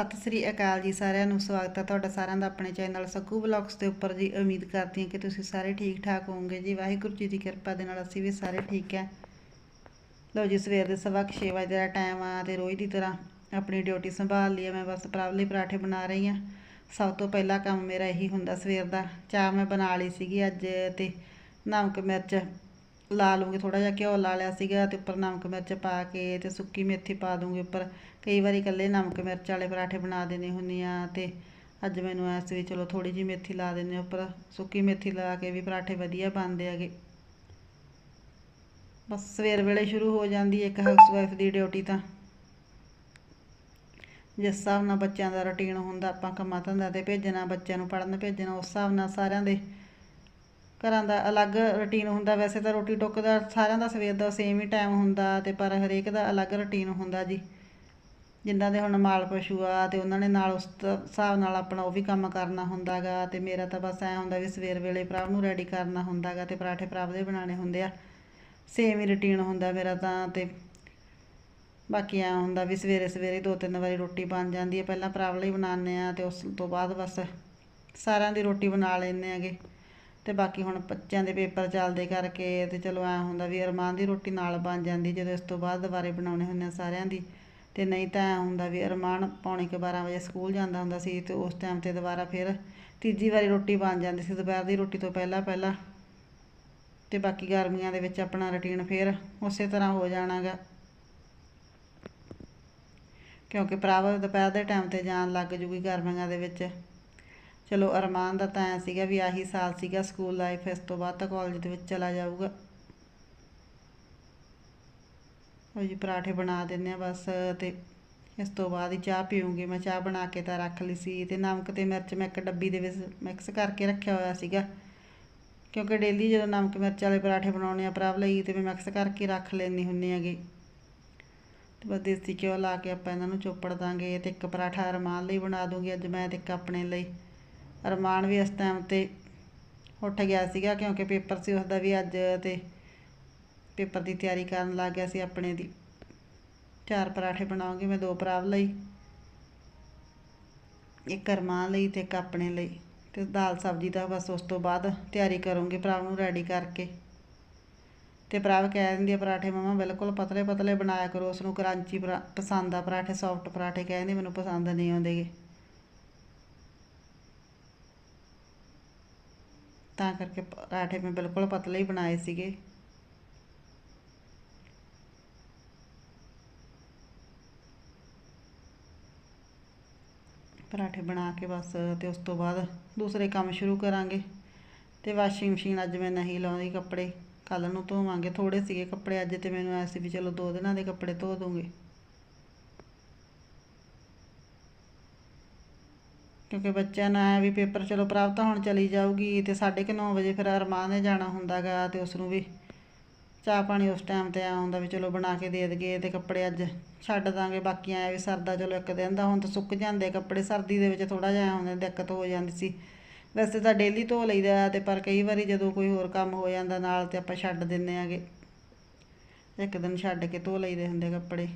ਸਤਿ ਸ੍ਰੀ ਅਕਾਲ ਜੀ ਸਾਰਿਆਂ ਨੂੰ, ਸਵਾਗਤ ਹੈ ਤੁਹਾਡਾ ਸਾਰਿਆਂ ਦਾ ਆਪਣੇ ਚੈਨਲ ਸਕੂ ਬਲੌਗਸ ਦੇ ਉੱਪਰ ਜੀ। ਉਮੀਦ ਕਰਦੀ ਹਾਂ ਕਿ ਤੁਸੀਂ ਸਾਰੇ ਠੀਕ ਠਾਕ ਹੋਵੋਗੇ ਜੀ। ਵਾਹਿਗੁਰੂ ਜੀ ਦੀ ਕਿਰਪਾ ਦੇ ਨਾਲ ਅਸੀਂ ਵੀ ਸਾਰੇ ਠੀਕ ਹੈ। ਲਓ ਜੀ, ਸਵੇਰ ਦੇ ਸਵਾ ਕੁ ਛੇ ਵਜੇ ਦਾ ਟਾਈਮ ਆ ਤੇ ਰੋਜ਼ ਦੀ ਤਰ੍ਹਾਂ ਆਪਣੀ ਡਿਊਟੀ ਸੰਭਾਲ ਲਈ ਆ। ਮੈਂ ਬਸ ਪ੍ਰਭ ਲਈ ਪਰਾਠੇ ਬਣਾ ਰਹੀ ਹਾਂ। ਸਭ ਤੋਂ ਪਹਿਲਾ ਕੰਮ ਮੇਰਾ ਇਹੀ ਹੁੰਦਾ ਸਵੇਰ ਦਾ। ਚਾਹ ਮੈਂ ਬਣਾ ਲਈ ਸੀਗੀ ਅੱਜ ਤੇ ਨਮਕ, ਮਿਰਚ ਲਾ ਲੂੰਗੀ ਥੋੜਾ ਜਿਹਾ ਘਿਓ ਲਾ ਲਿਆ ਸੀਗਾ ਤੇ ਉੱਪਰ ਨਮਕ ਮਿਰਚ ਪਾ ਕੇ ਤੇ ਸੁੱਕੀ ਮੇਥੀ ਪਾ ਦੂੰਗੀ ਉੱਪਰ। ਕਈ ਵਾਰੀ ਇਕੱਲੇ ਨਮਕ ਮਿਰਚ ਵਾਲੇ ਪਰਾਠੇ ਬਣਾ ਦੇਣੇ ਹੁੰਦੀ ਆ ਤੇ ਅੱਜ ਮੈਨੂੰ ਐਸ ਵੀ ਚਲੋ ਥੋੜੀ ਜਿਹੀ ਮੇਥੀ ਲਾ ਦਿੰਦੇ ਉੱਪਰ। ਸੁੱਕੀ ਮੇਥੀ ਲਾ ਕੇ ਵੀ ਪਰਾਠੇ ਵਧੀਆ ਬਣਦੇ ਹੈਗੇ। ਬਸ ਸਵੇਰ ਵੇਲੇ ਸ਼ੁਰੂ ਹੋ ਜਾਂਦੀ ਹੈ ਇੱਕ ਹਾਊਸਵਾਈਫ ਦੀ ਡਿਊਟੀ ਤਾਂ। ਜਿਸ ਹਿਸਾਬ ਨਾਲ ਬੱਚਿਆਂ ਦਾ ਰੁਟੀਨ ਹੁੰਦਾ, ਆਪਾਂ ਕੰਮਾਂ ਧੰਦਾ ਤੇ ਭੇਜਣਾ, ਬੱਚਿਆਂ ਨੂੰ ਪੜ੍ਹਨ ਭੇਜਣਾ, ਉਸ ਹਿਸਾਬ ਨਾਲ ਸਾਰਿਆਂ ਦੇ ਘਰਾਂ ਦਾ ਅਲੱਗ ਰੁਟੀਨ ਹੁੰਦਾ। ਵੈਸੇ ਤਾਂ ਰੋਟੀ ਟੁੱਕ ਦਾ ਸਾਰਿਆਂ ਦਾ ਸਵੇਰ ਦਾ ਸੇਮ ਹੀ ਟਾਈਮ ਹੁੰਦਾ ਤੇ ਪਰ ਹਰੇਕ ਦਾ ਅਲੱਗ ਰੁਟੀਨ ਹੁੰਦਾ ਜੀ। ਜਿਨ੍ਹਾਂ ਦੇ ਹੁਣ ਮਾਲ ਪਸ਼ੂ ਆ ਤੇ ਉਹਨਾਂ ਨੇ ਨਾਲ ਉਸ ਹਿਸਾਬ ਨਾਲ ਆਪਣਾ ਉਹ ਵੀ ਕੰਮ ਕਰਨਾ ਹੁੰਦਾਗਾ ਤੇ ਮੇਰਾ ਤਾਂ ਬਸ ਐ ਹੁੰਦਾ ਵੀ ਸਵੇਰ ਵੇਲੇ ਪ੍ਰਭ ਨੂੰ ਰੈਡੀ ਕਰਨਾ ਹੁੰਦਾਗਾ ਤੇ ਪਰਾਠੇ ਪ੍ਰਭ ਦੇ ਬਣਾਉਣੇ ਹੁੰਦੇ ਆ। ਸੇਮ ਹੀ ਰੁਟੀਨ ਹੁੰਦਾ ਮੇਰਾ ਤਾਂ ਤੇ ਬਾਕੀ ਐ ਹੁੰਦਾ ਵੀ ਸਵੇਰੇ ਸਵੇਰੇ ਦੋ ਤਿੰਨ ਵਾਰੀ ਰੋਟੀ ਬਣ ਜਾਂਦੀ ਹੈ ਪਹਿਲਾਂ ਪ੍ਰਭ ਲਈ ਬਣਾਉਂਦੇ ਆ ਤੇ ਉਸ ਤੋਂ ਬਾਅਦ ਬਸ ਸਾਰਿਆਂ ਦੀ ਰੋਟੀ ਬਣਾ ਲੈਂਦੇ ਆਗੇ। ਅਤੇ ਬਾਕੀ ਹੁਣ ਬੱਚਿਆਂ ਦੇ ਪੇਪਰ ਚੱਲਦੇ ਕਰਕੇ ਅਤੇ ਚਲੋ ਐਂ ਹੁੰਦਾ ਵੀ ਅਰਮਾਨ ਦੀ ਰੋਟੀ ਨਾਲ ਬਣ ਜਾਂਦੀ ਜਦੋਂ ਇਸ ਤੋਂ ਬਾਅਦ ਦੁਬਾਰੇ ਬਣਾਉਣੇ ਹੁੰਦੇ ਆ ਸਾਰਿਆਂ ਦੀ। ਅਤੇ ਨਹੀਂ ਤਾਂ ਐਂ ਹੁੰਦਾ ਵੀ ਅਰਮਾਨ ਪੌਣੇ ਕੁ 12 ਵਜੇ ਸਕੂਲ ਜਾਂਦਾ ਹੁੰਦਾ ਸੀ ਅਤੇ ਉਸ ਟਾਈਮ ਤੇ ਦੁਬਾਰਾ ਫਿਰ ਤੀਜੀ ਵਾਰੀ ਰੋਟੀ ਬਣ ਜਾਂਦੀ ਸੀ, ਦੁਪਹਿਰ ਦੀ ਰੋਟੀ ਤੋਂ ਪਹਿਲਾਂ ਪਹਿਲਾਂ। ਅਤੇ ਬਾਕੀ ਗਰਮੀਆਂ ਦੇ ਵਿੱਚ ਆਪਣਾ ਰੁਟੀਨ ਫਿਰ ਉਸੇ ਤਰ੍ਹਾਂ ਹੋ ਜਾਣਾਗਾ ਕਿਉਂਕਿ ਭਰਾਵਾ ਦੁਪਹਿਰ ਦੇ ਟਾਈਮ ਤੇ ਜਾਣ ਲੱਗ ਜੂਗੀ ਗਰਮੀਆਂ ਦੇ ਵਿੱਚ। ਚਲੋ ਅਰਮਾਨ ਦਾ ਤਾਂ ਐਂ ਸੀਗਾ ਵੀ ਆਹੀ ਸਾਲ ਸੀਗਾ ਸਕੂਲ ਲਾਈਫ ਇਸ ਤੋਂ ਬਾਅਦ ਤਾਂ ਕਾਲਜ ਦੇ ਵਿੱਚ ਚਲਾ ਜਾਊਗਾ। ਉਹ ਜੀ ਪਰਾਠੇ ਬਣਾ ਦਿੰਨੇ ਆ ਬਸ ਤੇ ਇਸ ਤੋਂ ਬਾਅਦ ਹੀ ਚਾਹ ਪੀਊਂਗੀ। ਮੈਂ ਚਾਹ ਬਣਾ ਕੇ ਤਾਂ ਰੱਖ ਲਈ ਸੀ ਤੇ ਨਮਕ ਤੇ ਮਿਰਚ ਮੈਂ ਇੱਕ ਡੱਬੀ ਦੇ ਵਿੱਚ ਮਿਕਸ ਕਰਕੇ ਰੱਖਿਆ ਹੋਇਆ ਸੀਗਾ। ਕਿਉਂਕਿ ਡੇਲੀ ਜਦੋਂ ਨਮਕ, ਮਿਰਚ ਵਾਲੇ ਪਰਾਠੇ ਬਣਾਉਣੇ ਆ ਪ੍ਰਭ ਲਈ ਤੇ ਮੈਂ ਮਿਕਸ ਕਰਕੇ ਰੱਖ ਲੈਣੀ ਹੁੰਨੀ ਹੈਗੀ। ਤੇ ਬਸ ਦੇਸੀ ਘਿਓ ਲਾ ਕੇ ਆਪਾਂ ਇਹਨਾਂ ਨੂੰ ਚੋਪੜ ਦਾਂਗੇ ਤੇ ਇੱਕ ਪਰਾਠਾ ਅਰਮਾਨ ਲਈ ਬਣਾ ਦੂੰਗੀ। ਅੱਜ ਮੈਂ ਤੇ ਇੱਕ ਆਪਣੇ ਲਈ। ਅਰਮਾਨ ਵੀ ਇਸ ਟਾਈਮ ਤੇ ਉੱਠ ਗਿਆ ਸੀਗਾ ਕਿਉਂਕਿ ਪੇਪਰ ਸੀ ਉਸਦਾ ਵੀ ਅੱਜ ਤੇ ਪੇਪਰ ਦੀ ਤਿਆਰੀ ਕਰਨ ਲੱਗ ਗਿਆ ਸੀ ਆਪਣੇ ਦੀ। ਚਾਰ ਪਰਾਠੇ ਬਣਾਉਂਗੀ ਮੈਂ, ਦੋ ਪ੍ਰਭ ਲਈ, ਇੱਕ ਅਰਮਾਨ ਲਈ ਤੇ ਇੱਕ ਆਪਣੇ ਲਈ ਤੇ ਦਾਲ ਸਬਜ਼ੀ ਦਾ ਬਸ ਉਸ ਤੋਂ ਬਾਅਦ ਤਿਆਰੀ ਕਰੂੰਗੀ ਪ੍ਰਭ ਨੂੰ ਰੈਡੀ ਕਰਕੇ। ਤੇ ਪ੍ਰਭ ਕਹਿ ਦਿੰਦੀ ਆ, ਪਰਾਠੇ ਮਮਾ ਬਿਲਕੁਲ ਪਤਲੇ ਪਤਲੇ ਬਣਾਇਆ ਕਰੋ ਉਸ ਨੂੰ ਕਰੰਚੀ ਪਰਾ- ਪਸੰਦ ਆ ਪਰਾਠੇ ਸੌਫਟ ਪਰਾਠੇ ਕਹਿੰਦੀ, ਮੈਨੂੰ ਪਸੰਦ ਨਹੀਂ ਆਉਂਦੇਗੇ ਤਾਂ ਕਰਕੇ ਪਰਾਠੇ ਮੈਂ ਬਿਲਕੁਲ ਪਤਲੇ ਹੀ ਬਣਾਏ ਸੀਗੇ। ਪਰਾਠੇ ਬਣਾ ਕੇ ਬਸ ਤੇ ਉਸ ਤੋਂ ਬਾਅਦ ਦੂਸਰੇ ਕੰਮ ਸ਼ੁਰੂ ਕਰਾਂਗੇ। ਤੇ ਵਾਸ਼ਿੰਗ ਮਸ਼ੀਨ ਅੱਜ ਮੈਂ ਨਹੀਂ ਲਾਉਂਦੀ ਕੱਪੜੇ। ਕੱਲ ਨੂੰ ਧੋਵਾਂਗੇ। ਥੋੜੇ ਸੀਗੇ ਕੱਪੜੇ, ਅੱਜ ਤੇ ਮੈਨੂੰ ਐਸੀ ਵੀ ਚਲੋ ਦੋ ਦਿਨਾਂ ਦੇ ਕੱਪੜੇ ਧੋ ਦੂੰਗੇ। ਕਿਉਂਕਿ ਬੱਚਿਆਂ ਨੂੰ ਐਂ ਵੀ ਪੇਪਰ ਚਲੋ ਪ੍ਰਾਪਤ ਤਾਂ ਹੁਣ ਚਲੀ ਜਾਊਗੀ ਤੇ 9:30 ਵਜੇ ਫਿਰ ਅਰਮਾਨ ਨੇ ਜਾਣਾ ਹੁੰਦਾਗਾ ਤੇ ਉਸ ਨੂੰ ਵੀ ਚਾਹ ਪਾਣੀ ਉਸ ਟਾਈਮ ਤੇ ਆ ਹੁੰਦਾ ਵੀ ਚਲੋ ਬਣਾ ਕੇ ਦੇ ਦਈਏ ਤੇ ਕੱਪੜੇ ਅੱਜ ਛੱਡ ਦਾਂਗੇ, ਬਾਕੀ ਐ ਵੀ ਸਰਦਾ ਚਲੋ ਇੱਕ ਦਿਨ ਦਾ, ਹੁਣ ਤਾਂ ਸੁੱਕ ਜਾਂਦੇ ਕੱਪੜੇ, ਸਰਦੀ ਦੇ ਵਿੱਚ ਥੋੜਾ ਜਿਹਾ ਹੁੰਦਾ, ਦਿੱਕਤ ਹੋ ਜਾਂਦੀ ਸੀ। ਵੈਸੇ ਤਾਂ ਡੇਲੀ ਧੋ ਲਈਦਾ ਤੇ ਪਰ ਕਈ ਵਾਰੀ ਜਦੋਂ ਕੋਈ ਹੋਰ ਕੰਮ ਹੋ ਜਾਂਦਾ ਨਾਲ ਤੇ ਆਪਾਂ ਛੱਡ ਦਿੰਨੇ ਆਗੇ। ਇੱਕ ਦਿਨ ਛੱਡ ਕੇ ਧੋ ਲਈਦੇ ਹੁੰਦੇ ਕੱਪੜੇ।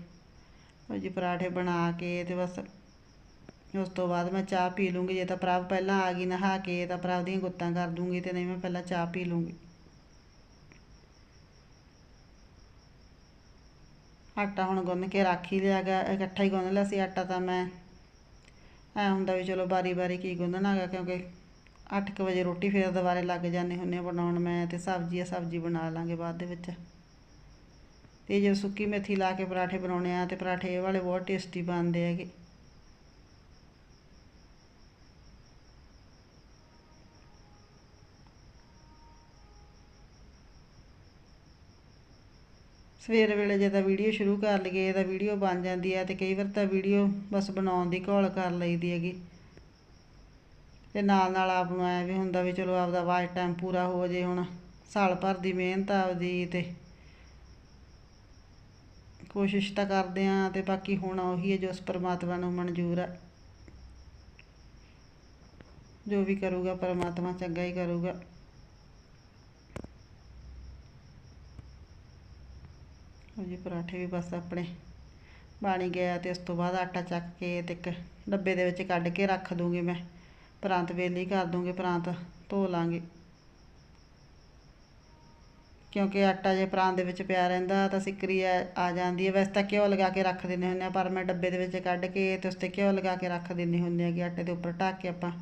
ਉਹ ਜੀ ਪਰਾਠੇ ਬਣਾ ਕੇ ਤੇ ਬਸ ਉਸ ਤੋਂ ਬਾਅਦ ਮੈਂ ਚਾਹ ਪੀ ਲੂੰਗੀ, ਜੇ ਤਾਂ ਪ੍ਰਭ ਪਹਿਲਾਂ ਆ ਗਈ ਨਹਾ ਕੇ, ਤਾਂ ਪ੍ਰਭ ਦੀਆਂ ਗੁੱਤਾਂ ਕਰ ਦੂੰਗੀ ਤੇ ਨਹੀਂ ਮੈਂ ਪਹਿਲਾਂ ਚਾਹ ਪੀ ਲੂੰਗੀ। ਆਟਾ ਹੁਣ ਗੁੰਨ ਕੇ ਰੱਖ ਹੀ ਲਿਆ ਗਿਆ, ਇਕੱਠਾ ਹੀ ਗੁੰਨ ਲਿਆ ਸੀ ਆਟਾ ਤਾਂ ਮੈਂ। ਐ ਹੁੰਦਾ ਵੀ ਚਲੋ ਬਾਰੀ ਬਾਰੀ ਕੀ ਗੁੰਨਣਾ ਗਾ, ਕਿਉਂਕਿ 8:00 ਵਜੇ ਰੋਟੀ ਫਿਰ ਦੁਬਾਰੇ ਲੱਗ ਜਾਂਦੇ ਹੁੰਨੇ ਆ ਬਣਾਉਣ, ਮੈਂ ਤੇ ਸਬਜ਼ੀ ਆ, ਸਬਜ਼ੀ ਬਣਾ ਲਾਂਗੇ ਬਾਅਦ ਦੇ ਵਿੱਚ। ਤੇ ਜੇ ਸੁੱਕੀ ਮੇਥੀ ਲਾ ਕੇ ਪਰਾਠੇ ਬਣਾਉਣੇ ਆ, ਤੇ ਪਰਾਠੇ ਇਹ ਵਾਲੇ ਬਹੁਤ ਟੇਸਟੀ ਬਣਦੇ ਹੈਗੇ। ਸਵੇਰ ਵੇਲੇ ਜੇ ਤਾਂ ਵੀਡੀਓ ਸ਼ੁਰੂ ਕਰ ਲਈਏ, ਤਾਂ ਵੀਡੀਓ ਬਣ ਜਾਂਦੀ ਹੈ ਤੇ ਕਈ ਵਾਰ ਤਾਂ ਵੀਡੀਓ ਬਸ ਬਣਾਉਣ ਦੀ ਘੋਲ ਕਰ ਲਈਦੀ ਹੈਗੀ। ਤੇ ਨਾਲ ਨਾਲ ਆਪ ਨੂੰ ਐ ਵੀ ਹੁੰਦਾ ਵੀ ਚਲੋ ਆਪਦਾ ਵਾਚ ਟਾਈਮ ਪੂਰਾ ਹੋ ਜੇ ਹੁਣ, ਸਾਲ ਭਰ ਦੀ ਮਿਹਨਤ ਆਪਦੀ ਤੇ ਕੋਸ਼ਿਸ਼ ਤਾਂ ਕਰਦੇ ਆ ਤੇ ਬਾਕੀ ਹੁਣ ਉਹੀ ਹੈ ਜੋ ਉਸ ਪਰਮਾਤਮਾ ਨੂੰ ਮਨਜ਼ੂਰ ਆ। ਜੋ ਵੀ ਕਰੂਗਾ ਪਰਮਾਤਮਾ ਚੰਗਾ ਹੀ ਕਰੂਗਾ। ਜੀ ਪਰਾਠੇ ਵੀ ਬਸ ਆਪਣੇ ਬਾਣੀ ਗਿਆ ਤੇ ਉਸ ਤੋਂ ਬਾਅਦ ਆਟਾ ਚੱਕ ਕੇ ਤੇ ਇੱਕ ਡੱਬੇ ਦੇ ਵਿੱਚ ਕੱਢ ਕੇ ਰੱਖ ਦੂੰਗੀ ਮੈਂ। ਪ੍ਰਾਂਤ ਵੇਲੀ ਕਰ ਦੂੰਗੀ, ਪ੍ਰਾਂਤ ਧੋ ਲਾਂਗੇ। ਕਿਉਂਕਿ ਆਟਾ ਜੇ ਪ੍ਰਾਂਤ ਦੇ ਵਿੱਚ ਪਿਆ ਰਹਿੰਦਾ ਤਾਂ ਸਿੱਕਰੀ ਆ ਆ ਜਾਂਦੀ ਹੈ ਵੈਸੇ ਤਾਂ ਘਿਓ ਲਗਾ ਕੇ ਰੱਖ ਦਿੰਦੇ ਹੁੰਦੇ ਆ, ਪਰ ਮੈਂ ਡੱਬੇ ਦੇ ਵਿੱਚ ਕੱਢ ਕੇ ਤੇ ਉਸ 'ਤੇ ਘਿਓ ਲਗਾ ਕੇ ਰੱਖ ਦਿੰਦੀ ਹੁੰਦੀ ਹੈਗੀ, ਆਟੇ ਦੇ ਉੱਪਰ ਢੱਕ ਕੇ ਆਪਾਂ।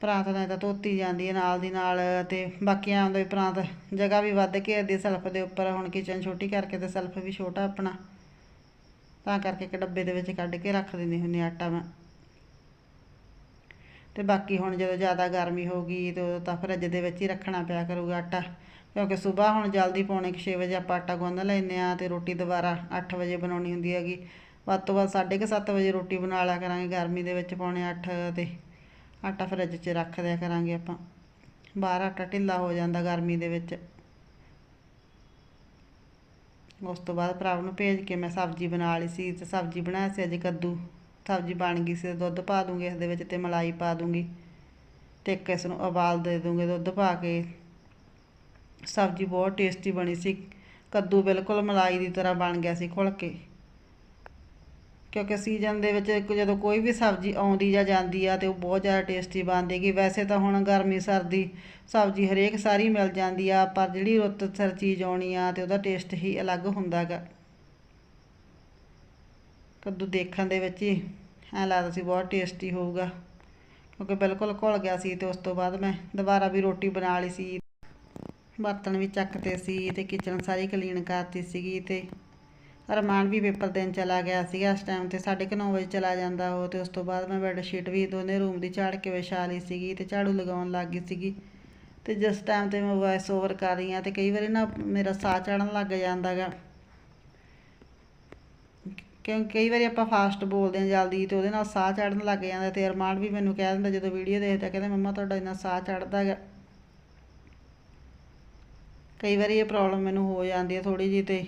ਪ੍ਰਾਂਤ ਨਾਲ ਤਾਂ ਧੋਤੀ ਜਾਂਦੀ ਹੈ ਨਾਲ ਦੀ ਨਾਲ ਤੇ ਬਾਕੀਆਂ ਆਉਂਦੇ ਪ੍ਰਾਂਤ ਜਗ੍ਹਾ ਵੀ ਵੱਧ ਘੇਰਦੀ ਸੈਲਫ ਦੇ ਉੱਪਰ, ਹੁਣ ਕਿਚਨ ਛੋਟੀ ਕਰਕੇ ਤੇ ਸੈਲਫ ਵੀ ਛੋਟਾ ਆਪਣਾ। ਤਾਂ ਕਰਕੇ ਇੱਕ ਡੱਬੇ ਦੇ ਵਿੱਚ ਕੱਢ ਕੇ ਰੱਖ ਦਿੰਦੀ ਹੁੰਦੀ ਆਟਾ ਮੈਂ। ਤੇ ਬਾਕੀ ਹੁਣ ਜਦੋਂ ਜ਼ਿਆਦਾ ਗਰਮੀ ਹੋ ਗਈ ਤੇ ਉਦੋਂ ਤਾਂ ਫਰਿੱਜ ਦੇ ਵਿੱਚ ਹੀ ਰੱਖਣਾ ਪਿਆ ਕਰੂਗਾ ਆਟਾ। ਕਿਉਂਕਿ ਸਵੇਰ ਹੁਣ ਜਲਦੀ ਪੌਣੇ 6 ਵਜੇ ਆਪਾਂ ਆਟਾ ਗੁੰਨ ਲੈਂਦੇ ਆ ਤੇ ਰੋਟੀ ਦੁਬਾਰਾ 8 ਵਜੇ ਬਣਾਉਣੀ ਹੁੰਦੀ ਹੈਗੀ। ਵੱਧ ਤੋਂ ਵੱਧ 7:30 ਵਜੇ ਰੋਟੀ ਬਣਾ ਲਿਆ ਕਰਾਂਗੇ ਗਰਮੀ ਦੇ ਵਿੱਚ ਪੌਣੇ 8 ਤੇ। ਆਟਾ ਫਰਿੱਜ 'ਚ ਰੱਖ ਦਿਆ ਕਰਾਂਗੇ ਆਪਾਂ। ਬਾਹਰ ਆਟਾ ਢਿੱਲਾ ਹੋ ਜਾਂਦਾ ਗਰਮੀ ਦੇ ਵਿੱਚ। ਉਸ ਤੋਂ ਬਾਅਦ ਭਰਾ ਨੂੰ ਭੇਜ ਕੇ ਮੈਂ ਸਬਜ਼ੀ ਬਣਾ ਲਈ ਸੀ ਤੇ ਸਬਜ਼ੀ ਬਣਾਇਆ ਸੀ ਅੱਜ ਕੱਦੂ। ਸਬਜ਼ੀ ਬਣ ਗਈ ਸੀ ਦੁੱਧ ਪਾ ਦੂੰਗੀ ਇਸ ਦੇ ਵਿੱਚ ਤੇ ਮਲਾਈ ਪਾ ਦੂੰਗੀ। ਤੇ ਇੱਕ ਇਸ ਨੂੰ ਉਬਾਲ ਦੇ ਦੂੰਗੇ ਦੁੱਧ ਪਾ ਕੇ। ਸਬਜ਼ੀ ਬਹੁਤ ਟੇਸਟੀ ਬਣੀ ਸੀ। ਕੱਦੂ ਬਿਲਕੁਲ ਮਲਾਈ ਦੀ ਤਰ੍ਹਾਂ ਬਣ ਗਿਆ ਸੀ ਘੁਲ ਕੇ। ਕਿਉਂਕਿ ਸੀਜ਼ਨ ਦੇ ਵਿੱਚ ਇੱਕ ਜਦੋਂ ਕੋਈ ਵੀ ਸਬਜ਼ੀ ਆਉਂਦੀ ਜਾਂ ਜਾਂਦੀ ਆ ਤੇ ਉਹ ਬਹੁਤ ਜ਼ਿਆਦਾ ਟੇਸਟੀ ਬਣਦੀ ਹੈਗੀ। ਵੈਸੇ ਤਾਂ ਹੁਣ ਗਰਮੀ, ਸਰਦੀ ਸਬਜ਼ੀ ਹਰੇਕ ਸਾਰੀ ਮਿਲ ਜਾਂਦੀ ਆ, ਪਰ ਜਿਹੜੀ ਰੁੱਤ ਸਿਰ ਚੀਜ਼ ਆਉਣੀ ਆ ਤੇ ਉਹਦਾ ਟੇਸਟ ਹੀ ਅਲੱਗ ਹੁੰਦਾ ਗਾ ਕੱਦੂ ਦੇਖਣ ਦੇ ਵਿੱਚ ਹੀ ਐਂ ਲੱਗਦਾ ਸੀ ਬਹੁਤ ਟੇਸਟੀ ਹੋਊਗਾ। ਕਿਉਂਕਿ ਬਿਲਕੁਲ ਘੁਲ ਗਿਆ ਸੀ ਤੇ ਉਸ ਤੋਂ ਬਾਅਦ ਮੈਂ ਦੁਬਾਰਾ ਵੀ ਰੋਟੀ ਬਣਾ ਲਈ ਸੀ। ਬਰਤਨ ਵੀ ਚੱਕਤੇ ਸੀ ਤੇ ਕਿਚਨ ਸਾਰੀ ਕਲੀਨ ਕਰਤੀ ਸੀਗੀ ਤੇ ਰਮਾਨ ਵੀ ਪੇਪਰ ਦੇਣ ਚਲਾ ਗਿਆ ਸੀਗਾ ਇਸ ਟਾਈਮ ਤੇ 9:30 ਵਜੇ ਚਲਾ ਜਾਂਦਾ ਉਹ ਤੇ ਉਸ ਤੋਂ ਬਾਅਦ ਮੈਂ ਬੈੱਡ ਸ਼ੀਟ ਵੀ ਦੋਨੇ ਰੂਮ ਦੀ ਝਾੜ ਕੇ ਵਿਛਾ ਲਈ ਸੀਗੀ ਤੇ ਝਾੜੂ ਲਗਾਉਣ ਲੱਗ ਗਈ ਸੀਗੀ। ਤੇ ਜਿਸ ਟਾਈਮ ਤੇ ਮੈਂ ਵੌਇਸ ਓਵਰ ਕਰ ਰਹੀ ਹਾਂ ਤੇ ਕਈ ਵਾਰੀ ਨਾ ਮੇਰਾ ਸਾਹ ਚੜਨ ਲੱਗ ਜਾਂਦਾ ਗਾ। ਕਿਉਂਕਿ ਕਈ ਵਾਰੀ ਆਪਾਂ ਫਾਸਟ ਬੋਲਦੇ ਹਾਂ ਜਲਦੀ ਤੇ ਉਹਦੇ ਨਾਲ ਸਾਹ ਚੜਨ ਲੱਗ ਜਾਂਦਾ ਤੇ ਅਰਮਾਨ ਵੀ ਮੈਨੂੰ ਕਹਿ ਦਿੰਦਾ ਜਦੋਂ ਵੀਡੀਓ ਦੇਖਦਾ ਕਹਿੰਦਾ, ਮੰਮਾ, ਤੁਹਾਡਾ ਇੰਨਾ ਸਾਹ ਚੜਦਾ ਗਾ। ਕਈ ਵਾਰੀ ਇਹ ਪ੍ਰੋਬਲਮ ਮੈਨੂੰ ਹੋ ਜਾਂਦੀ ਹੈ ਥੋੜੀ ਜਿਹੀ ਤੇ।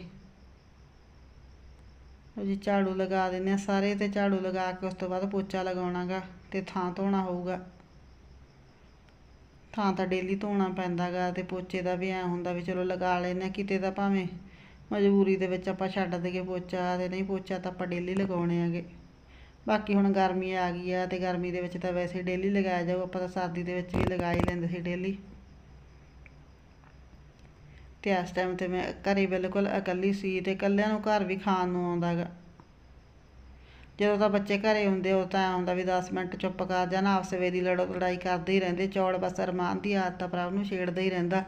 ਜੀ ਝਾੜੂ ਲਗਾ ਦਿੰਦੇ ਆ, ਸਾਰੇ ਤੇ ਝਾੜੂ ਲਗਾ ਕੇ ਉਸ ਤੋਂ ਬਾਅਦ ਪੋਚਾ ਲਗਾਉਣਾਗਾ ਤੇ ਥਾਂ ਧੋਣਾ ਹੋਊਗਾ। ਥਾਂ ਤਾਂ ਡੇਲੀ ਧੋਣਾ ਪੈਂਦਾਗਾ ਤੇ ਪੋਚੇ ਦਾ ਵੀ ਐ ਹੁੰਦਾ ਵੀ ਚਲੋ ਲਗਾ ਲੈਨੇ ਕਿਤੇ ਤਾਂ ਭਾਵੇਂ ਮਜਬੂਰੀ ਦੇ ਵਿੱਚ ਆਪਾਂ ਛੱਡ ਦਈਏ ਪੋਚਾ ਤੇ ਨਹੀਂ ਪੋਚਾ ਤਾਂ ਆਪਾਂ ਡੇਲੀ ਲਗਾਉਣੇ ਆਗੇ। ਬਾਕੀ ਹੁਣ ਗਰਮੀ ਆ ਗਈ ਆ ਤੇ ਗਰਮੀ ਦੇ ਵਿੱਚ ਤਾਂ ਵੈਸੇ ਡੇਲੀ ਲਗਾਇਆ ਜਾਊ, ਆਪਾਂ ਤਾਂ ਸਰਦੀ ਦੇ ਵਿੱਚ ਵੀ ਲਗਾ ਹੀ ਲੈਂਦੇ ਸੀ ਡੇਲੀ ਤੇ ਇਸ ਟਾਈਮ ਤੇ ਮੈਂ ਘਰੇ ਬਿਲਕੁਲ ਇਕੱਲੀ ਸੀ ਤੇ ਇਕੱਲਿਆਂ ਨੂੰ ਘਰ ਵੀ ਖਾਣ ਨੂੰ ਆਉਂਦਾ ਗਾ। ਜਦੋਂ ਤਾਂ ਬੱਚੇ ਘਰੇ ਹੁੰਦੇ ਉਹ ਤਾਂ ਆਉਂਦਾ ਵੀ 10 ਮਿੰਟ ਚੁੱਪ ਕਰ ਜਾਣ ਆਪਸ ਵਿੱਚ ਦੀ ਲੜੋ ਲੜਾਈ ਕਰਦੇ ਹੀ ਰਹਿੰਦੇ ਚੌੜ ਬਸ ਅਰਮਾਨ ਦੀ ਆਦਤ ਪ੍ਰਭ ਨੂੰ ਛੇੜਦਾ ਹੀ ਰਹਿੰਦਾ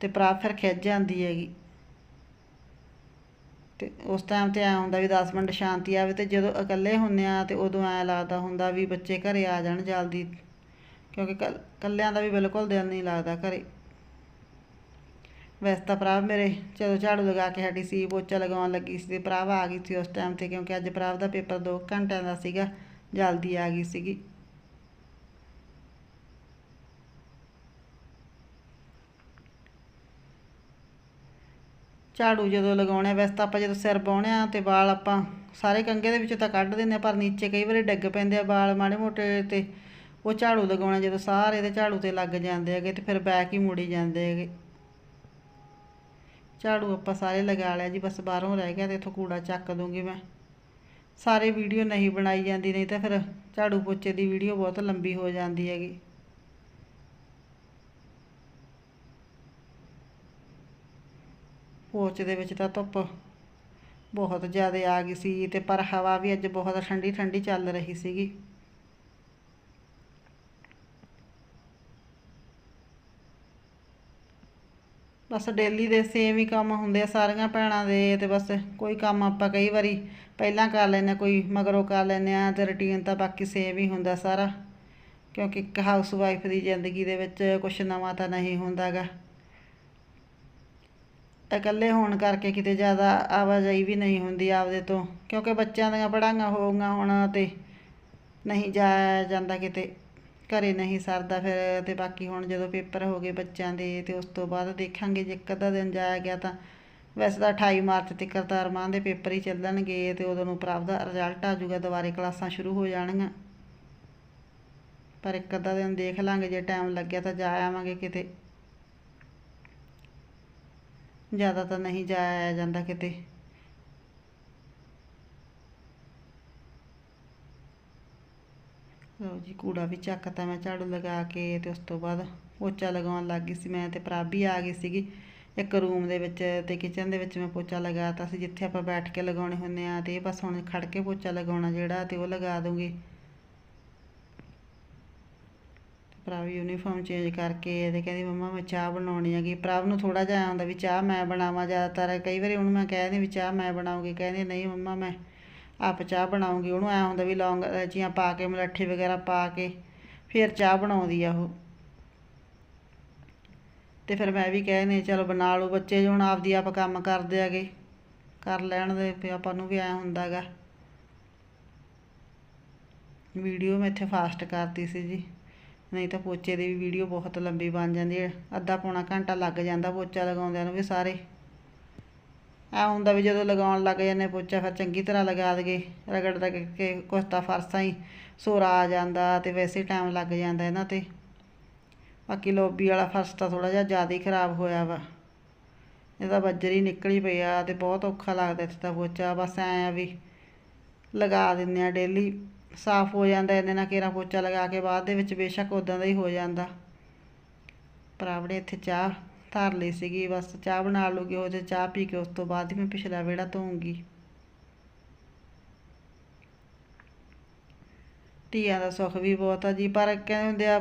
ਤੇ ਪ੍ਰਭ ਫਿਰ ਖਿੱਚ ਜਾਂਦੀ ਹੈਗੀ। ਤੇ ਉਸ ਟਾਈਮ ਤੇ ਐ ਹੁੰਦਾ ਵੀ 10 ਮਿੰਟ ਸ਼ਾਂਤੀ ਆਵੇ ਤੇ ਜਦੋਂ ਇਕੱਲੇ ਹੁੰਨੇ ਆ ਤੇ ਉਦੋਂ ਐ ਲੱਗਦਾ ਹੁੰਦਾ ਵੀ ਬੱਚੇ ਘਰੇ ਆ ਜਾਣ ਜਲਦੀ, ਕਿਉਂਕਿ ਇਕੱਲਿਆਂ ਦਾ ਵੀ ਬਿਲਕੁਲ ਦਿਲ ਨਹੀਂ ਲੱਗਦਾ ਘਰੇ। ਵੈਸੇ ਤਾਂ ਭਰਾ ਮੇਰੇ ਚਲੋ ਝਾੜੂ ਲਗਾ ਕੇ ਹਟੀ ਸੀ, ਪੋਚਾ ਲਗਾਉਣ ਲੱਗੀ ਸੀ ਤੇ ਭਰਾਵ ਆ ਗਈ ਸੀ ਉਸ ਟਾਈਮ ਤੇ ਕਿਉਂਕਿ ਅੱਜ ਭਰਾਵ ਦਾ ਪੇਪਰ 2 ਘੰਟਿਆਂ ਦਾ ਸੀਗਾ, ਜਲਦੀ ਆ ਗਈ ਸੀਗੀ। ਝਾੜੂ ਜਦੋਂ ਲਗਾਉਣੇ ਵੈਸੇ ਤਾਂ ਆਪਾਂ ਜਦੋਂ ਸਿਰ ਬਾਉਣੇ ਆ ਤੇ ਵਾਲ ਆਪਾਂ ਸਾਰੇ ਕੰਗੇ ਦੇ ਵਿੱਚੋਂ ਤਾਂ ਕੱਢ ਦਿੰਦੇ ਆ, ਪਰ ਨੀਚੇ ਕਈ ਵਾਰੀ ਡਿੱਗ ਪੈਂਦੇ ਆ ਵਾਲ ਮਾੜੇ ਮੋਟੇ ਤੇ ਉਹ ਝਾੜੂ ਲਗਾਉਣਾ ਜਦੋਂ ਸਾਰੇ ਦੇ ਝਾੜੂ ਤੇ ਲੱਗ ਜਾਂਦੇ ਹੈਗੇ ਤੇ ਫਿਰ ਬੈਕ ਹੀ ਮੁੜੀ ਜਾਂਦੇ ਹੈਗੇ। ਝਾੜੂ ਆਪਾਂ ਸਾਰੇ ਲਗਾ ਲਿਆ ਜੀ, ਬਸ ਬਾਹਰੋਂ ਰਹਿ ਗਿਆ ਤੇ ਇਥੋਂ ਕੂੜਾ ਚੱਕ ਦੂੰਗੀ ਮੈਂ। ਸਾਰੇ ਵੀਡੀਓ ਨਹੀਂ ਬਣਾਈ ਜਾਂਦੀ, ਨਹੀਂ ਤਾਂ ਫਿਰ ਝਾੜੂ ਪੋਚੇ ਦੀ ਵੀਡੀਓ ਬਹੁਤ ਲੰਬੀ ਹੋ ਜਾਂਦੀ ਹੈਗੀ। ਪੋਚ ਦੇ ਵਿੱਚ ਤਾਂ ਧੁੱਪ ਬਹੁਤ ਜ਼ਿਆਦਾ ਆ ਗਈ ਸੀ ਤੇ ਪਰ ਹਵਾ ਵੀ ਅੱਜ ਬਹੁਤ ਠੰਡੀ ਠੰਡੀ ਚੱਲ ਰਹੀ ਸੀਗੀ। ਬਸ ਡੇਲੀ ਦੇ ਸੇਮ ਹੀ ਕੰਮ ਹੁੰਦੇ ਆ ਸਾਰੀਆਂ ਭੈਣਾਂ ਦੇ ਤੇ ਬਸ ਕੋਈ ਕੰਮ ਆਪਾਂ ਕਈ ਵਾਰੀ ਪਹਿਲਾਂ ਕਰ ਲੈਂਦੇ ਕੋਈ ਮਗਰੋਂ ਕਰ ਲੈਂਦੇ ਆ ਤੇ ਰੁਟੀਨ ਤਾਂ ਬਾਕੀ ਸੇਮ ਹੀ ਹੁੰਦਾ ਸਾਰਾ। ਕਿਉਂਕਿ ਇੱਕ ਹਾਊਸ ਵਾਈਫ ਦੀ ਜ਼ਿੰਦਗੀ ਦੇ ਵਿੱਚ ਕੁਝ ਨਵਾਂ ਤਾਂ ਨਹੀਂ ਹੁੰਦਾਗਾ। ਇਕੱਲੇ ਹੋਣ ਕਰਕੇ ਕਿਤੇ ਜ਼ਿਆਦਾ ਆਵਾਜਾਈ ਵੀ ਨਹੀਂ ਹੁੰਦੀ ਆਪਦੇ ਤੋਂ, ਕਿਉਂਕਿ ਬੱਚਿਆਂ ਦੀਆਂ ਪੜ੍ਹਾਈਆਂ ਹੋ ਗਈਆਂ ਹੁਣ ਤੇ ਨਹੀਂ ਜਾਇਆ ਜਾਂਦਾ ਕਿਤੇ। ਘਰੇ ਨਹੀਂ ਸਰਦਾ ਫਿਰ ਅਤੇ ਬਾਕੀ ਹੁਣ ਜਦੋਂ ਪੇਪਰ ਹੋ ਗਏ ਬੱਚਿਆਂ ਦੇ ਅਤੇ ਉਸ ਤੋਂ ਬਾਅਦ ਦੇਖਾਂਗੇ ਜੇ ਇੱਕ ਅੱਧਾ ਦਿਨ ਜਾਇਆ ਗਿਆ ਤਾਂ। ਵੈਸੇ ਤਾਂ 28 ਮਾਰਚ ਤੱਕ ਤਾਂ ਅਰਮਾਨ ਦੇ ਪੇਪਰ ਹੀ ਚੱਲਣਗੇ ਅਤੇ ਉਦੋਂ ਨੂੰ ਪ੍ਰਾਪ ਦਾ ਰਿਜ਼ਲਟ ਆ ਜਾਊਗਾ, ਦੁਬਾਰੇ ਕਲਾਸਾਂ ਸ਼ੁਰੂ ਹੋ ਜਾਣਗੀਆਂ। ਪਰ ਇੱਕ ਅੱਧਾ ਦਿਨ ਦੇਖ ਲਾਂਗੇ, ਜੇ ਟਾਈਮ ਲੱਗਿਆ ਤਾਂ ਜਾ ਆਵਾਂਗੇ ਕਿਤੇ। ਜ਼ਿਆਦਾ ਤਾਂ ਨਹੀਂ ਜਾਇਆ ਜਾਂਦਾ ਕਿਤੇ। ਜੀ, ਕੂੜਾ ਵੀ ਚੱਕਤਾ ਮੈਂ ਝਾੜੂ ਲਗਾ ਕੇ ਤੇ ਉਸ ਤੋਂ ਬਾਅਦ ਪੋਚਾ ਲਗਾਉਣ ਲੱਗ ਗਈ ਸੀ ਮੈਂ ਤੇ ਪ੍ਰਾਬੀ ਆ ਗਈ ਸੀਗੀ। ਇੱਕ ਰੂਮ ਦੇ ਵਿੱਚ ਤੇ ਕਿਚਨ ਦੇ ਵਿੱਚ ਮੈਂ ਪੋਚਾ ਲਗਾਤਾ ਸੀ, ਜਿੱਥੇ ਆਪਾਂ ਬੈਠ ਕੇ ਲਗਾਉਣੇ ਹੁੰਦੇ ਆ ਤੇ ਇਹ ਬਸ ਹੁਣ ਖੜ ਕੇ ਪੋਚਾ ਲਗਾਉਣਾ ਜਿਹੜਾ ਤੇ ਉਹ ਲਗਾ ਦੂੰਗੀ। ਭਰਾ ਵੀ ਯੂਨੀਫਾਰਮ ਚੇਂਜ ਕਰਕੇ ਤੇ ਕਹਿੰਦੀ, ਮੰਮਾ, ਮੈਂ ਚਾਹ ਬਣਾਉਣੀ ਹੈਗੀ। ਪ੍ਰਭ ਨੂੰ ਥੋੜਾ ਜਿਹਾ ਆਉਂਦਾ ਵੀ ਚਾਹ ਮੈਂ ਬਣਾਵਾਂ ਜ਼ਿਆਦਾਤਰ। ਕਈ ਵਾਰੀ ਉਹਨੂੰ ਮੈਂ ਕਹਿ ਦਿੰਦੀ ਵੀ ਚਾਹ ਮੈਂ ਬਣਾਉਂਗੀ ਕਹਿੰਦੀ, ਨਹੀਂ ਮੰਮਾ, ਮੈਂ ਆਪ ਚਾਹ ਬਣਾਉਂਗੀ, ਉਹਨੂੰ ਐ ਹੁੰਦਾ ਵੀ ਲੌਂਗ ਇਲਾਇਚੀਆਂ ਪਾ ਕੇ, ਮਲਾਠੀ ਵਗੈਰਾ ਪਾ ਕੇ ਫਿਰ ਚਾਹ ਬਣਾਉਂਦੀ ਆ ਉਹ। ਤੇ ਫਿਰ ਮੈਂ ਵੀ ਕਹਿੰਦੀ ਚਲੋ ਬਣਾ ਲਓ ਬੱਚੇ ਜੋ ਹੁਣ ਆਪਦੀ ਆਪ ਕੰਮ ਕਰਦੇ ਆਗੇ ਕਰ ਲੈਣ ਦੇ ਵੀ ਆਪਾਂ ਨੂੰ ਵੀ ਐ ਹੁੰਦਾਗਾ ਵੀਡੀਓ ਮੈਂ ਇੱਥੇ ਫਾਸਟ ਕਰਤੀ ਸੀ ਜੀ, ਨਹੀਂ ਤਾਂ ਪੋਚੇ ਦੀ ਵੀ ਵੀਡੀਓ ਬਹੁਤ ਲੰਬੀ ਬਣ ਜਾਂਦੀ ਹੈ, ਅੱਧਾ ਪੌਣਾ ਘੰਟਾ ਲੱਗ ਜਾਂਦਾ ਪੋਚਾ ਲਗਾਉਂਦਿਆਂ ਨੂੰ ਵੀ ਸਾਰੇ। ਆ ਹੁੰਦਾ ਵੀ ਜਦੋਂ ਲਗਾਉਣ ਲੱਗ ਜਾਂਦੇ ਪੋਚਾ, ਫਿਰ ਚੰਗੀ ਤਰ੍ਹਾਂ ਲਗਾ ਦਈਏ। ਰਗੜ ਰਗੜ ਕੇ ਕੁਛ ਤਾਂ ਫਰਸਾਂ ਹੀ ਸੋਰਾ ਆ ਜਾਂਦਾ ਤੇ ਵੈਸੇ ਟਾਈਮ ਲੱਗ ਜਾਂਦਾ ਇਹਨਾਂ ਤੇ। ਬਾਕੀ ਲੋਬੀ ਵਾਲਾ ਫਰਸ਼ ਤਾਂ ਥੋੜਾ ਜਿਹਾ ਜ਼ਿਆਦਾ ਹੀ ਖਰਾਬ ਹੋਇਆ ਵਾ। ਇਹਦਾ ਬੱਜਰ ਹੀ ਨਿਕਲੀ ਪਈ ਆ ਤੇ ਬਹੁਤ ਔਖਾ ਲੱਗਦਾ ਇੱਥੇ ਤਾਂ ਪੋਚਾ। ਬਸ ਐਂ ਵੀ ਲਗਾ ਦਿੰਦੇ ਆ ਡੇਲੀ ਸਾਫ਼ ਹੋ ਜਾਂਦਾ ਇਹਦੇ ਨਾਲ ਕੇਰਾ ਪੋਚਾ ਲਗਾ ਕੇ ਬਾਅਦ ਦੇ ਵਿੱਚ ਬੇਸ਼ੱਕ ਉਦਾਂ ਦਾ ਹੀ ਹੋ ਜਾਂਦਾ। ਪਰ ਆਪਣੇ ਇੱਥੇ ਚਾਹ ਧਾਰ ਲਈ ਸੀਗੀ, ਬਸ ਚਾਹ ਬਣਾ ਲੂਗੀ ਉਹ ਤੇ ਚਾਹ ਪੀ ਕੇ ਉਸ ਤੋਂ ਬਾਅਦ ਹੀ ਮੈਂ ਪਿਛਲਾ ਵਿਹੜਾ ਧੋਊਂਗੀ। ਧੀਆਂ ਦਾ ਸੁੱਖ ਵੀ ਬਹੁਤ ਆ ਜੀ, ਪਰ ਕਹਿੰਦੇ ਹੁੰਦੇ ਆ,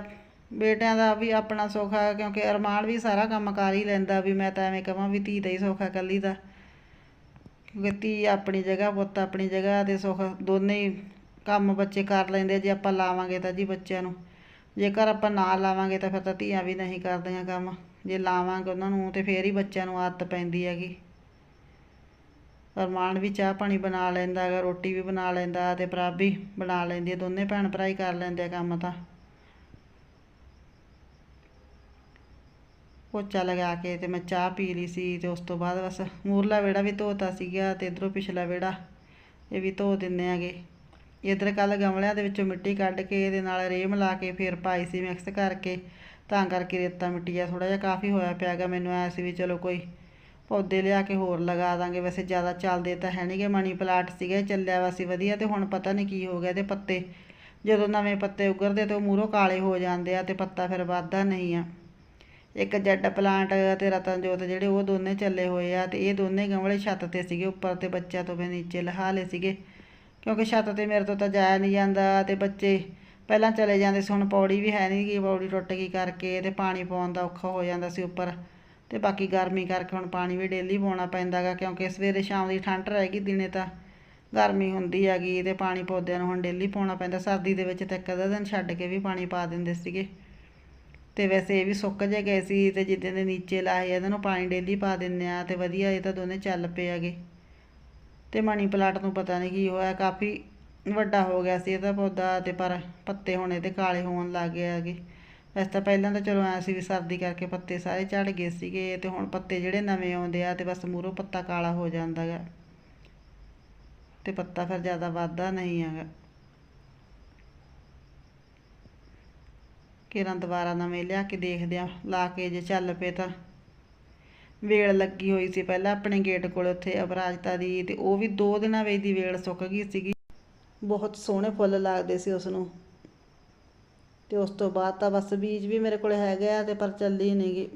ਬੇਟਿਆਂ ਦਾ ਵੀ ਆਪਣਾ ਸੁੱਖ ਆ, ਕਿਉਂਕਿ ਅਰਮਾਨ ਵੀ ਸਾਰਾ ਕੰਮ ਕਰ ਹੀ ਲੈਂਦਾ ਵੀ ਮੈਂ ਤਾਂ ਐਵੇਂ ਕਹਾਂ ਵੀ ਧੀ ਦਾ ਹੀ ਸੁੱਖ ਆ ਇਕੱਲੀ ਦਾ। ਕਿਉਂਕਿ ਧੀ ਆਪਣੀ ਜਗ੍ਹਾ, ਪੁੱਤ ਆਪਣੀ ਜਗ੍ਹਾ ਤੇ ਸੁੱਖ ਦੋਨੇ ਹੀ ਕੰਮ ਬੱਚੇ ਕਰ ਲੈਂਦੇ ਜੇ ਆਪਾਂ ਲਾਵਾਂਗੇ ਤਾਂ ਜੀ ਬੱਚਿਆਂ ਨੂੰ। ਜੇਕਰ ਆਪਾਂ ਨਾ ਲਾਵਾਂਗੇ ਤਾਂ ਫਿਰ ਤਾਂ ਧੀਆਂ ਵੀ ਨਹੀਂ ਕਰਦੀਆਂ ਕੰਮ। ਜੇ ਲਾਵਾਂਗੇ ਉਹਨਾਂ ਨੂੰ ਤੇ ਫੇਰ ਹੀ ਬੱਚਿਆਂ ਨੂੰ ਆਦਤ ਪੈਂਦੀ ਹੈਗੀ। ਅਰਮਾਨ ਵੀ ਚਾਹ ਪਾਣੀ ਬਣਾ ਲੈਂਦਾ ਹੈਗਾ, ਰੋਟੀ ਵੀ ਬਣਾ ਲੈਂਦਾ ਤੇ ਪ੍ਰਭ ਵੀ ਬਣਾ ਲੈਂਦੀ ਹੈ, ਦੋਨੇ ਭੈਣ ਭਰਾ ਹੀ ਕਰ ਲੈਂਦੇ ਆ ਕੰਮ ਤਾਂ। ਪੋਚਾ ਲਗਾ ਕੇ ਤੇ ਮੈਂ ਚਾਹ ਪੀ ਲਈ ਸੀ ਤੇ ਉਸ ਤੋਂ ਬਾਅਦ ਬਸ ਮੂਰਲਾ ਵਿਹੜਾ ਵੀ ਧੋਤਾ ਸੀਗਾ ਤੇ ਇਧਰੋਂ ਪਿਛਲਾ ਵਿਹੜਾ ਇਹ ਵੀ ਧੋ ਦਿੰਨੇ ਆਗੇ ਇਧਰ ਕੱਲ ਗਮਲਿਆਂ ਦੇ ਵਿੱਚੋਂ ਮਿੱਟੀ ਕੱਢ ਕੇ ਇਹਦੇ ਨਾਲ ਰੇਹ ਮਿਲਾ ਕੇ ਫਿਰ ਪਾਈ ਸੀ ਮਿਕਸ ਕਰਕੇ। ਤਾਂ ਕਰਕੇ ਰੇਤਾ ਮਿੱਟੀ ਆ ਥੋੜਾ ਜਿਹਾ ਕਾਫੀ ਹੋਇਆ ਪਿਆ ਗਾ ਮੈਨੂੰ ਐ ਸੀ ਵੀ ਚਲੋ ਕੋਈ ਪੌਦੇ ਲਿਆ ਕੇ ਹੋਰ ਲਗਾ ਦਾਂਗੇ, ਵੈਸੇ ਜ਼ਿਆਦਾ ਚੱਲਦੇ ਤਾਂ ਹੈ ਨਹੀਂਗੇ ਮਨੀ ਪਲਾਟ ਸੀਗੇ, ਚੱਲਿਆ ਵਾ ਸੀ ਵਧੀਆ ਤੇ ਹੁਣ ਪਤਾ ਨਹੀਂ ਕੀ ਹੋ ਗਿਆ ਇਹਦੇ ਪੱਤੇ, ਜਦੋਂ ਨਵੇਂ ਪੱਤੇ ਉਗਰਦੇ ਤੇ ਉਹ ਮੂਹਰੋਂ ਕਾਲੇ ਹੋ ਜਾਂਦੇ ਆ ਤੇ ਪੱਤਾ ਫਿਰ ਵੱਧਦਾ ਨਹੀਂ ਆ। ਇੱਕ ਜੈਡ ਪਲਾਂਟ ਤੇ ਰਤਨਜੋਤ ਜਿਹੜੇ ਉਹ ਦੋਨੇ ਚੱਲੇ ਹੋਏ ਆ ਤੇ ਇਹ ਦੋਨੇ ਗਮਲੇ ਛੱਤ ਤੇ ਸੀਗੇ, ਉੱਪਰ ਤੇ ਬੱਚਿਆਂ ਤੋਂ ਮੈਂ ਨੀਚੇ ਲਹਾ ਲਏ ਸੀਗੇ, ਕਿਉਂਕਿ ਛੱਤ ਤੇ ਮੇਰੇ ਤੋਂ ਤਾਂ ਜਾਇਆ ਨਹੀਂ ਜਾਂਦਾ ਤੇ ਬੱਚੇ ਪਹਿਲਾਂ ਚਲੇ ਜਾਂਦੇ ਸੀ, ਹੁਣ ਪੌੜੀ ਵੀ ਹੈ ਨਹੀਂ ਗੀ, ਪੌੜੀ ਟੁੱਟ ਗਈ ਕਰਕੇ ਤੇ ਪਾਣੀ ਪਾਉਣ ਦਾ ਔਖਾ ਹੋ ਜਾਂਦਾ ਸੀ ਉੱਪਰ। ਤੇ ਬਾਕੀ ਗਰਮੀ ਕਰਕੇ ਹੁਣ ਪਾਣੀ ਵੀ ਡੇਲੀ ਪਾਉਣਾ ਪੈਂਦਾ ਗਾ, ਕਿਉਂਕਿ ਸਵੇਰੇ ਸ਼ਾਮ ਦੀ ਠੰਡ ਰਹੇਗੀ ਦਿਨੇ ਤਾਂ ਗਰਮੀ ਹੁੰਦੀ ਹੈਗੀ ਤੇ ਪਾਣੀ ਪੌਦਿਆਂ ਨੂੰ ਹੁਣ ਡੇਲੀ ਪਾਉਣਾ ਪੈਂਦਾ। ਸਰਦੀ ਦੇ ਵਿੱਚ ਤਾਂ ਇੱਕ ਅੱਧਾ ਦਿਨ ਛੱਡ ਕੇ ਵੀ ਪਾਣੀ ਪਾ ਦਿੰਦੇ ਸੀਗੇ। ਤੇ ਵੈਸੇ ਇਹ ਵੀ ਸੁੱਕ ਜੇ ਗਏ ਸੀ ਤੇ ਜਿੱਦਾਂ ਦੇ ਨੀਚੇ ਲਾਏ ਇਹਨਾਂ ਨੂੰ ਪਾਣੀ ਡੇਲੀ ਪਾ ਦਿੰਦੇ ਆ ਤੇ ਵਧੀਆ ਇਹ ਤਾਂ ਦੋਨੇ ਚੱਲ ਪਏ ਹੈਗੇ ਤੇ ਮਨੀ ਪਲਾਟ ਨੂੰ ਪਤਾ ਨਹੀਂ ਕੀ ਹੋਇਆ, ਕਾਫੀ ਵੱਡਾ ਹੋ ਗਿਆ ਸੀ ਇਹਦਾ ਪੌਦਾ ਤੇ ਪਰ ਪੱਤੇ ਹੁਣ ਇਹਦੇ ਕਾਲੇ ਹੋਣ ਲੱਗ ਗਏ ਹੈਗੇ। ਵੈਸੇ ਤਾਂ ਪਹਿਲਾਂ ਤਾਂ ਚਲੋ ਐਂ ਸੀ ਵੀ ਸਰਦੀ ਕਰਕੇ ਪੱਤੇ ਸਾਰੇ ਝੜ ਗਏ ਸੀਗੇ ਤੇ ਹੁਣ ਪੱਤੇ ਜਿਹੜੇ ਨਵੇਂ ਆਉਂਦੇ ਆ ਤੇ ਬਸ ਮੂਹਰੋਂ ਪੱਤਾ ਕਾਲਾ ਹੋ ਜਾਂਦਾ ਗਾ ਤੇ ਪੱਤਾ ਫਿਰ ਜ਼ਿਆਦਾ ਵੱਧਦਾ ਨਹੀਂ ਹੈਗਾ। ਕਿਰਾਂ ਦੁਬਾਰਾ ਨਵੇਂ ਲਿਆ ਕੇ ਦੇਖਦੇ ਆ, ਲਾ ਕੇ ਜੇ ਚੱਲ ਪਏ ਤਾਂ। ਵੇਲ ਲੱਗੀ ਹੋਈ ਸੀ ਪਹਿਲਾਂ ਆਪਣੇ ਗੇਟ ਕੋਲ ਉੱਥੇ ਅਪਰਾਜਤਾ ਦੀ ਤੇ ਉਹ ਵੀ ਦੋ ਦਿਨਾਂ ਵਿੱਚ ਦੀ ਵੇਲ ਸੁੱਕ ਗਈ ਸੀਗੀ। ਬਹੁਤ ਸੋਹਣੇ ਫੁੱਲ ਲੱਗਦੇ ਸੀ ਉਸ ਨੂੰ ਤੇ ਉਸ ਤੋਂ ਬਾਅਦ ਤਾਂ ਬਸ ਬੀਜ ਵੀ ਮੇਰੇ ਕੋਲ ਹੈਗੇ ਆ ਤੇ ਪਰ ਚੱਲੀ ਨਹੀਂ ਗਈ।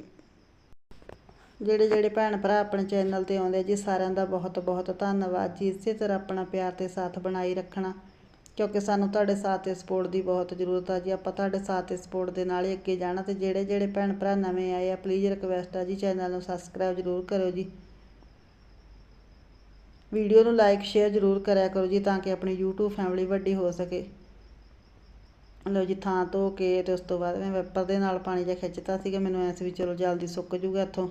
ਜਿਹੜੇ ਜਿਹੜੇ ਭੈਣ ਭਰਾ ਆਪਣੇ ਚੈਨਲ ਤੇ ਆਉਂਦੇ ਆ ਜੀ, ਸਾਰਿਆਂ ਦਾ ਬਹੁਤ ਬਹੁਤ ਧੰਨਵਾਦ ਜੀ। ਇਸੇ ਤਰ੍ਹਾਂ ਆਪਣਾ ਪਿਆਰ ਤੇ ਸਾਥ ਬਣਾਈ ਰੱਖਣਾ। ਕਿਉਂਕਿ ਸਾਨੂੰ ਤੁਹਾਡੇ ਸਾਥ ਤੇ ਸਪੋਰਟ ਦੀ ਬਹੁਤ ਜ਼ਰੂਰਤ ਆ ਜੀ। ਆਪਾਂ ਤੁਹਾਡੇ ਸਾਥ ਤੇ ਸਪੋਰਟ ਦੇ ਨਾਲ ਹੀ ਅੱਗੇ ਜਾਣਾ ਤੇ ਜਿਹੜੇ ਜਿਹੜੇ ਭੈਣ ਭਰਾ ਨਵੇਂ ਆਏ ਆ ਪਲੀਜ਼ ਰਿਕਵੈਸਟ ਆ ਜੀ ਚੈਨਲ ਨੂੰ ਸਬਸਕ੍ਰਾਈਬ ਜ਼ਰੂਰ ਕਰਿਓ ਜੀ। ਵੀਡੀਓ ਨੂੰ ਲਾਈਕ, ਸ਼ੇਅਰ ਜ਼ਰੂਰ ਕਰਿਆ ਕਰੋ ਜੀ ਤਾਂ ਕਿ ਆਪਣੀ YouTube ਫੈਮਿਲੀ ਵੱਡੀ ਹੋ ਸਕੇ। ਲਓ ਜੀ, ਥਾਂ ਧੋ ਕੇ ਤੇ ਉਸ ਤੋਂ ਬਾਅਦ ਮੈਂ ਵੈਪਰ ਦੇ ਨਾਲ ਪਾਣੀ ਜਿਹਾ ਖਿੱਚਤਾ ਸੀਗਾ। ਮੈਨੂੰ ਐਸ ਵੀ ਚਲੋ ਜਲਦੀ ਸੁੱਕ ਜੂਗਾ ਇੱਥੋਂ।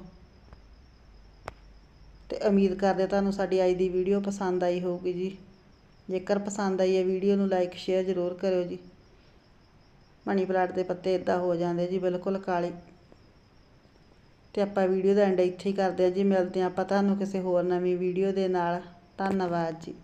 ਤੇ ਉਮੀਦ ਕਰਦੇ ਤੁਹਾਨੂੰ ਸਾਡੀ ਅੱਜ ਦੀ ਵੀਡੀਓ ਪਸੰਦ ਆਈ ਹੋਊਗੀ ਜੀ। ਜੇਕਰ ਪਸੰਦ ਆਈ ਹੈ, ਵੀਡੀਓ ਨੂੰ ਲਾਈਕ, ਸ਼ੇਅਰ ਜ਼ਰੂਰ ਕਰਿਓ ਜੀ। ਮਨੀ ਪਲਾਂਟ ਦੇ ਪੱਤੇ ਇਦਾਂ ਹੋ ਜਾਂਦੇ ਜੀ, ਬਿਲਕੁਲ ਕਾਲੇ। ਤੇ ਆਪਾਂ ਵੀਡੀਓ ਦਾ ਐਂਡ ਇੱਥੇ ਹੀ ਕਰਦੇ ਹਾਂ ਜੀ। ਮਿਲਦੇ ਹਾਂ ਆਪਾਂ ਤੁਹਾਨੂੰ ਕਿਸੇ ਹੋਰ ਨਵੀਂ ਵੀਡੀਓ ਦੇ ਨਾਲ। ਧੰਨਵਾਦ ਜੀ।